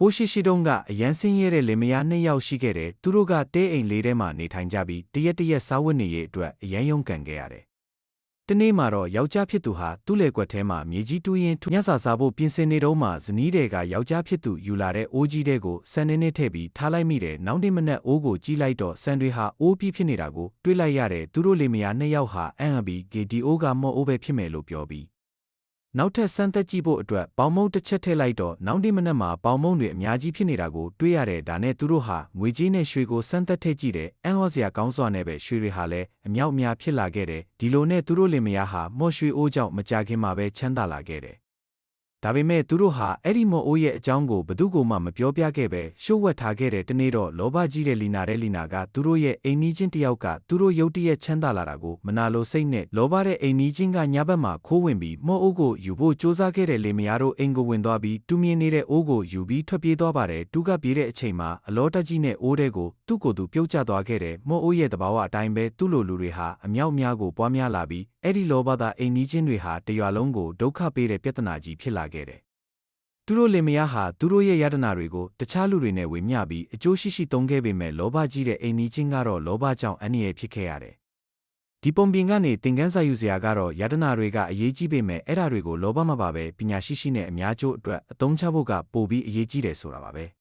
ဟိုးရှိရှိတုန်းကအရန်စင်းရဲတဲ့လင်မယားနှစ်ယောက်ရှိခဲ့တယ်သူတို့ကတဲအိမ်လေးထဲမှာနေထိုင်ကြပြီးတရက်တရက်စားဝတ်နေရေးအတွက်အရန်ရုန်းကန်ခဲ့ရတယ်တနေ့မှာတော့ယောက်ျားဖြစ်သူဟာသူ့လေကွက်ထဲမှာမြေကြီးတူးရင်ထူညစာစားဖို့ပြင်ဆင်နေတော့မှဇနီးတွေကယောက်ျားဖြစ်သူယူလာတဲ့အိုးကြီးတဲ့ကိုဆန်နေနေထည့်ပြီးထားလိုက်မိတယ်နောက်နေ့မနက်အိုးကိုကြီးလိုက်တော့ဆန်တွေဟာအိုးပြီးဖြစ်နေတာကိုတွေးလိုက်ရတယ်သူတို့လေမယားနှစ်ယောက်ဟာအံ့အပြီးဂေဒီအိုးကမော့အိုးပဲဖြစ်မယ်လို့ပြောပြီး နောက်ထပ်စမ်းသက်ကြည့်ဖို့အတွက်ပေါင်မုံတစ်ချက်ထည့်လိုက်တော့နောက်နေ့မနက်မှာပေါင်မုံတွေအများကြီးဖြစ်နေတာကိုတွေးရတဲ့ဒါနဲ့သူတို့ဟာငွေကြီးနဲ့ရွှေကိုစမ်းသက်ထည့်ကြည့်တယ်အံ့ဩစရာကောင်းစွာနဲ့ပဲရွှေတွေဟာလည်းအမြောက်အများဖြစ်လာခဲ့တယ်ဒီလိုနဲ့သူတို့လင်မယားဟာမော့ရွှေအိုးကြောင့်မကြခင်မှာပဲချမ်းသာလာခဲ့တယ် ဒါပေမဲ့သူတို့ဟာအဲ့ဒီမော်အိုးရဲ့အကြောင်းကိုဘသူကမှမပြောပြခဲ့ပဲရှို့ဝှက်ထားခဲ့တဲ့တနေ့တော့လောဘကြီးတဲ့လီနာတဲ့လီနာကသူတို့ရဲ့အိမ်နီးချင်းတယောက်ကသူတို့ရုတ်တရက်ချမ်းသာလာတာကိုမနာလိုစိတ်နဲ့လောဘတဲ့အိမ်နီးချင်းကညဘက်မှာခိုးဝင်ပြီးမော်အိုးကိုယူဖို့စူးစမ်းခဲ့တဲ့လေမယားတို့အိမ်ကိုဝင်သွားပြီးတူမြင်နေတဲ့အိုးကိုယူပြီးထွက်ပြေးသွားပါတယ်တူကပြေးတဲ့အချိန်မှာအလောတက်ကြီးနဲ့အိုးတဲ့ကိုသူ့ကိုယ်သူပြုတ်ကျသွားခဲ့တယ်မော်အိုးရဲ့တဘာဝအတိုင်းပဲသူ့လိုလူတွေဟာအမြောက်များကိုပွားများလာပြီးအဲ့ဒီလောဘသားအိမ်နီးချင်းတွေဟာတရွာလုံးကိုဒုက္ခပေးတဲ့ပြဿနာကြီးဖြစ်လာခဲ့တယ်သူတို့လင်မယားဟာသူတို့ရဲ့ယတနာတွေကိုတခြားလူတွေနဲ့ဝေမျှပြီးအကျိုးရှိရှိသုံးခဲ့ပေမဲ့လောဘကြီးတဲ့အိမ်နီးချင်းကတော့လောဘကြောင့်အန္တရာယ်ဖြစ်ခဲ့ရတယ်။ဒီပုံပြင်ကနေသင်ခန်းစာယူစရာကတော့ယတနာတွေကအရေးကြီးပေမဲ့အဲ့ဒါတွေကိုလောဘမပါပဲပညာရှိရှိနဲ့အများကျိုးအတွက်အသုံးချဖို့ကပိုပြီးအရေးကြီးတယ်ဆိုတာပါပဲ။